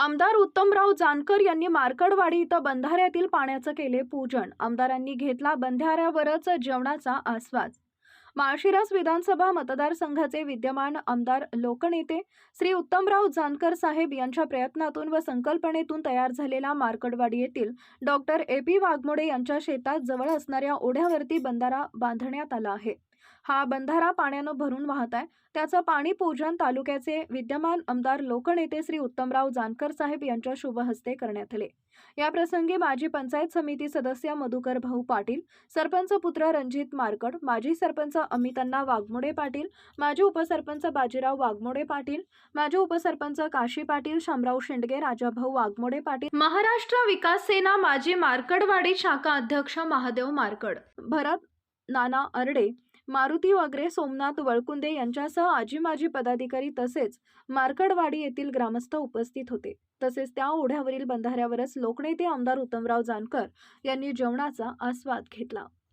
आमदार उत्तमराव जानकर यांनी मार्कडवाडी इथं बंधाऱ्यातील पाण्याचं केले पूजन. आमदारांनी घेतला बंधाऱ्यावरच जेवणाचा आस्वाद. माळशिरस विधानसभा मतदारसंघाचे विद्यमान आमदार लोकनेते श्री उत्तमराव जानकर साहेब यांच्या प्रयत्नातून व संकल्पनेतून तयार झालेला मार्कडवाडी येथील डॉक्टर ए पी वाघमोडे यांच्या शेतात जवळ असणाऱ्या ओढ्यावरती बंधारा बांधण्यात आला आहे. हा बंधारा पाण्यानं भरून वाहत आहे. त्याचं पाणी पूजन तालुक्याचे विद्यमान आमदार लोकनेते श्री उत्तमराव जानकर साहेब यांच्या शुभ हस्ते करण्यात आले. याप्रसंगी माजी पंचायत समिती सदस्य मधुकर भाऊ पाटील सरपंच पुत्र रणजित मारकड माजी सरपंच अमितांना वाघमोडे पाटील माजी उपसरपंच बाजीराव वाघमोडे पाटील माजी उपसरपंच काशी पाटील शामराव शेंडगे राजाभाऊ वाघमोडे पाटील. महाराष्ट्र विकास सेना माजी मार्कडवाडी शाखा अध्यक्ष महादेव मारकड. भरत नाना अर्डे मारुती वगैरे सोमनाथ वळकुंदे यांच्यासह आजी माजी पदाधिकारी तसेच मार्कडवाडी येथील ग्रामस्थ उपस्थित होते. तसेच त्या ओढ्यावरील बंधाऱ्यावरच लोकनेते आमदार उत्तमराव जानकर यांनी जेवणाचा आस्वाद घेतला.